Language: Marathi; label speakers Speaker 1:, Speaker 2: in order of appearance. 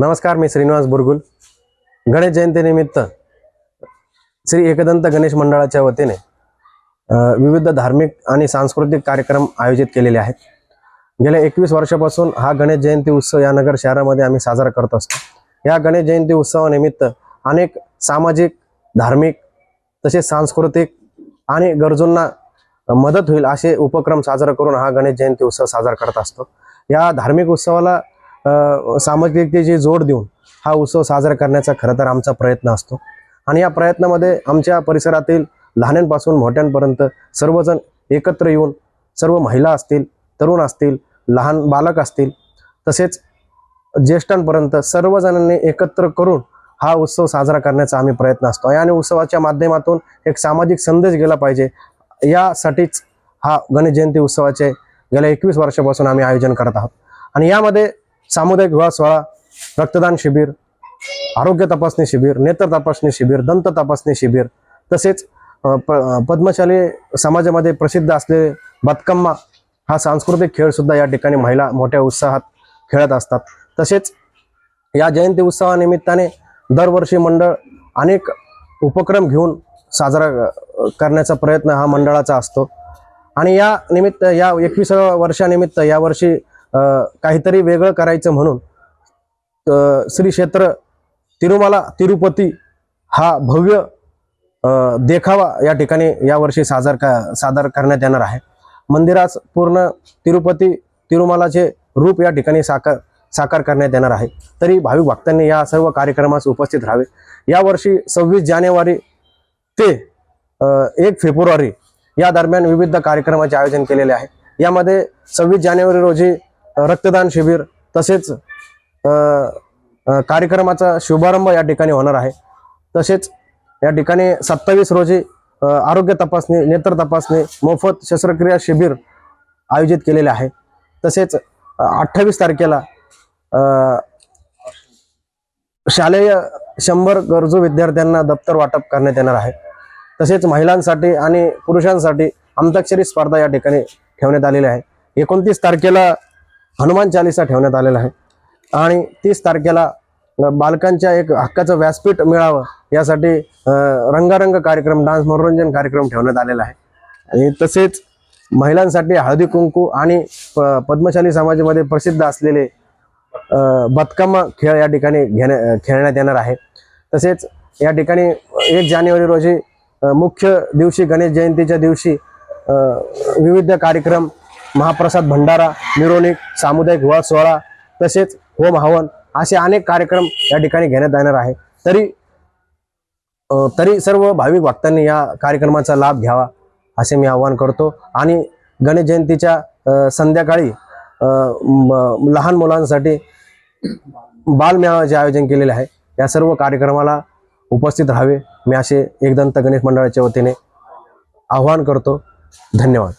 Speaker 1: नमस्कार मी श्रीनिवास बुरगुल. गणेश जयंतीनिमित्त श्री एकदंत गणेश मंडळाच्या वतीने विविध धार्मिक आणि सांस्कृतिक कार्यक्रम आयोजित केलेले आहेत. गेल्या एकवीस वर्षापासून हा गणेश जयंती उत्सव या नगर शहरामध्ये आम्ही साजरा करत असतो. या गणेश जयंती उत्सवानिमित्त अनेक सामाजिक धार्मिक तसेच सांस्कृतिक आणि गरजूंना मदत होईल असे उपक्रम साजरा करून हा गणेश जयंती उत्सव साजरा करत असतो. या धार्मिक उत्सवाला सामाजिकतेची जोड देऊन हा उत्सव साजरा करण्याचा खरं तर आमचा प्रयत्न असतो. आणि या प्रयत्नामध्ये आमच्या परिसरातील लहानांपासून मोठ्यांपर्यंत सर्वजण एकत्र येऊन सर्व महिला असतील तरुण असतील लहान बालक असतील तसेच ज्येष्ठांपर्यंत सर्वजणांनी एकत्र करून हा उत्सव साजरा करण्याचा आम्ही प्रयत्न असतो. आणि उत्सवाच्या माध्यमातून एक सामाजिक संदेश गेला पाहिजे. यासाठीच हा गणेश जयंती उत्सवाचे गेल्या एकवीस वर्षापासून आम्ही आयोजन करत आहोत. आणि यामध्ये सामुदायिक विवाह सोहळा रक्तदान शिबिर आरोग्य तपासणी शिबिर नेत्र तपासणी शिबिर दंत तपासणी शिबिर तसेच प पद्मशाली समाजामध्ये प्रसिद्ध असलेले बतकम्मा हा सांस्कृतिक खेळ सुद्धा या ठिकाणी महिला मोठ्या उत्साहात खेळत असतात. तसेच या जयंती उत्सवानिमित्ताने दरवर्षी मंडळ अनेक उपक्रम घेऊन साजरा करण्याचा प्रयत्न हा मंडळाचा असतो. आणि या निमित्त या एकवीस वर्षानिमित्त यावर्षी काहीतरी वेगळं करायचं म्हणून श्री क्षेत्र तिरुमाला तिरुपती हा भव्य देखावा या ठिकाणी यावर्षी सादर का सादर करण्यात येणार आहे. मंदिरास पूर्ण तिरुपती तिरुमालाचे रूप या ठिकाणी साकार साकार करण्यात येणार आहे. तरी भाविक भक्तांनी या सर्व कार्यक्रमास उपस्थित राहावे. यावर्षी सव्वीस जानेवारी ते एक फेब्रुवारी या दरम्यान विविध कार्यक्रमाचे आयोजन केलेले आहे. यामध्ये सव्वीस जानेवारी रोजी रक्तदान शिबिर तसेच कार्यक्रमाचा शुभारंभ या ठिकाणी होणार आहे. तसेच या ठिकाणी सत्तावीस रोजी आरोग्य तपासणी नेत्र तपासणी मोफत शस्त्रक्रिया शिबिर आयोजित केलेले आहे. तसेच अठ्ठावीस तारखेला शालेय शंभर गरजू विद्यार्थ्यांना दप्तर वाटप करण्यात येणार आहे. तसेच महिलांसाठी आणि पुरुषांसाठी अंताक्षरी स्पर्धा या ठिकाणी ठेवण्यात आलेली आहे. एकोणतीस तारखेला हनुमान चालिसा ठेवण्यात आलेला आहे. आणि तीस तारखेला बालकांच्या एक हक्काचं व्यासपीठ मिळावं यासाठी रंगारंग कार्यक्रम डान्स मनोरंजन कार्यक्रम ठेवण्यात आलेला आहे. आणि तसेच महिलांसाठी हळदी कुंकू आणि प- पद्मशाली समाजामध्ये प्रसिद्ध असलेले बदकामा खेळ या ठिकाणी घेण्या खेळण्यात येणार आहे. तसेच या ठिकाणी एक जानेवारी रोजी मुख्य दिवशी गणेश जयंतीच्या दिवशी विविध कार्यक्रम महाप्रसाद भंडारा मिरवणूक सामुदायिक विवाह सोहळा तसेच होम हवन असे अनेक कार्यक्रम या ठिकाणी घेण्यात येणार आहे. तरी तरी सर्व भाविक भक्तांनी या कार्यक्रमाचा लाभ घ्यावा असे मी आवाहन करतो. आणि गणेश जयंतीच्या संध्याकाळी म- लहान मुलांसाठी बालमेळाचे आयोजन केलेले आहे या सर्व कार्यक्रमाला उपस्थित राहावे. मी असे एकदंत गणेश मंडळाच्या वतीने आवाहन करतो. धन्यवाद.